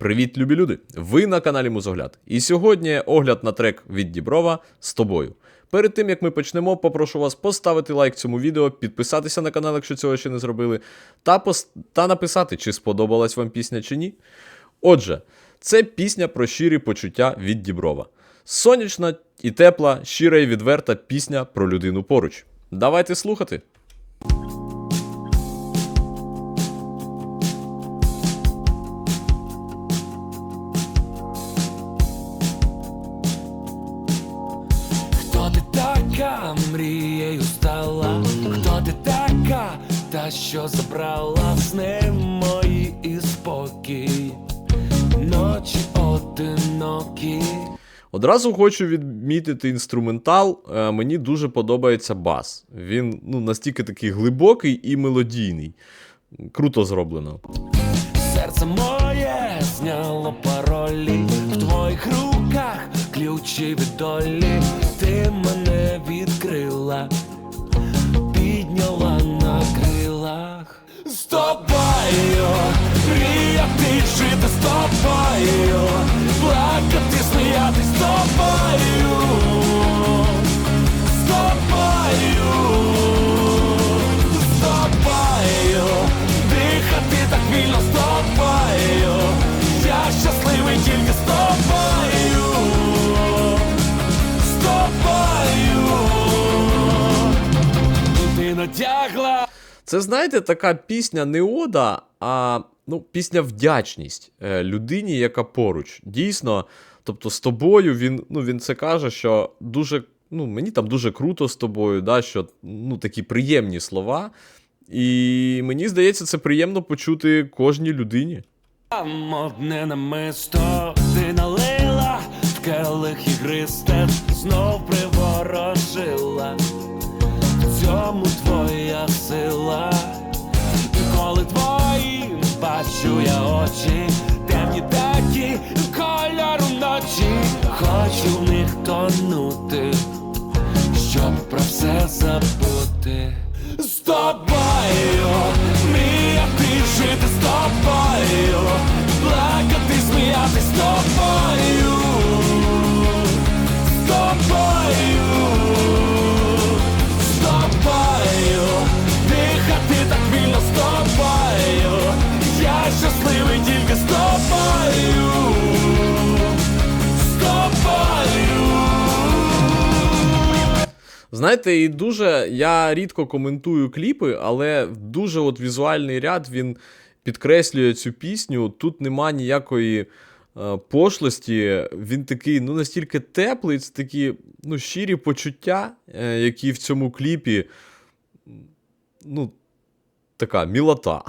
Привіт, любі люди! Ви на каналі Музогляд. І сьогодні огляд на трек від Діброва з тобою. Перед тим як ми почнемо, попрошу вас поставити лайк цьому відео, підписатися на канал, якщо цього ще не зробили, та, пос... та написати, чи сподобалась вам пісня чи ні. Отже, це пісня про щирі почуття від Діброва. Сонячна і тепла, щира і відверта пісня про людину поруч. Давайте слухати. Мрією стала? Хто ти така, та що забрала сни мої і спокій? Ночі одинокі. Одразу хочу відмітити інструментал. Е, Мені дуже подобається бас. Він ну, настільки такий глибокий і мелодійний. Круто зроблено. Серце моє зняло паролі в твоїх руках ключі від долі. Ти мене відкрила, підняла на крилах. З тобою мріяти жити з тобою, плакати, сміяти з тобою, Це, знаєте, така пісня не ода, а ну, пісня вдячність е, людині, яка поруч. Дійсно, тобто з тобою він, ну, він це каже, що дуже. Ну, мені там дуже круто з тобою, да, що ну, такі приємні слова. І мені здається, це приємно почути кожній людині. Модне намисто ти налила в келих ігристе знов приворожила. В цьому твоя сила. І коли твої бачу я очі, темні такі кольору ночі, хочу в них тонути, щоб про все забути. З тобою мріяти жити з тобою, плакати, сміятись з тобою, Знаєте, і дуже я рідко коментую кліпи, але дуже от візуальний ряд він підкреслює цю пісню. Тут нема ніякої е, пошлості. Він такий, ну настільки теплий, це такі ну, щирі почуття, е, які в цьому кліпі. Ну, така мілота.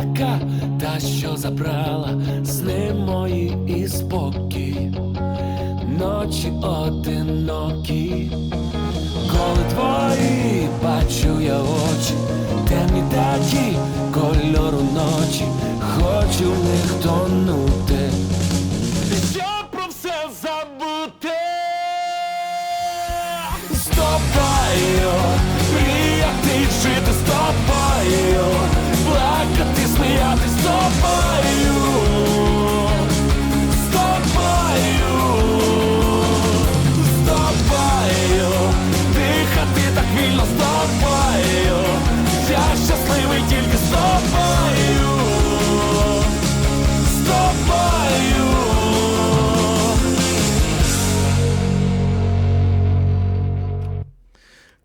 Така, та що забрала сни мої і спокій, ночі одинокі, коли твої бачу я очі, темні такі кольору ночі, хочу в них тонути, щоб про все забути. З тобою, жити з тобою, плакати, сміятись з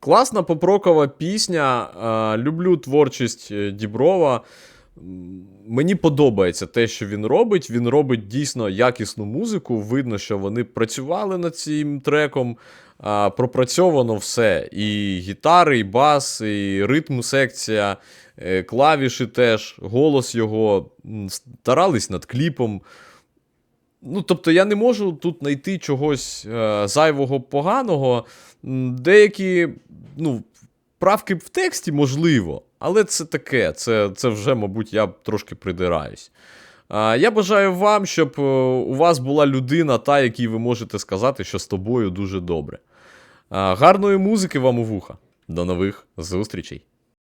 Класна попрокова пісня. е, Люблю творчість е, Діброва. Мені подобається те, що він робить. Він робить дійсно якісну музику. Видно, що вони працювали над цим треком. а, пропрацьовано все. І гітари, і бас, і ритм секція, е, клавіші теж, голос його. Старались над кліпом. Ну, тобто я не можу тут знайти чогось е, зайвого поганого. Деякі ну, правки в тексті можливо, але це таке, це, це вже, мабуть, я трошки придираюсь. А, я бажаю вам, щоб е, у вас була людина, та, якій ви можете сказати, що з тобою дуже добре. А, гарної музики вам у вуха. До нових зустрічей!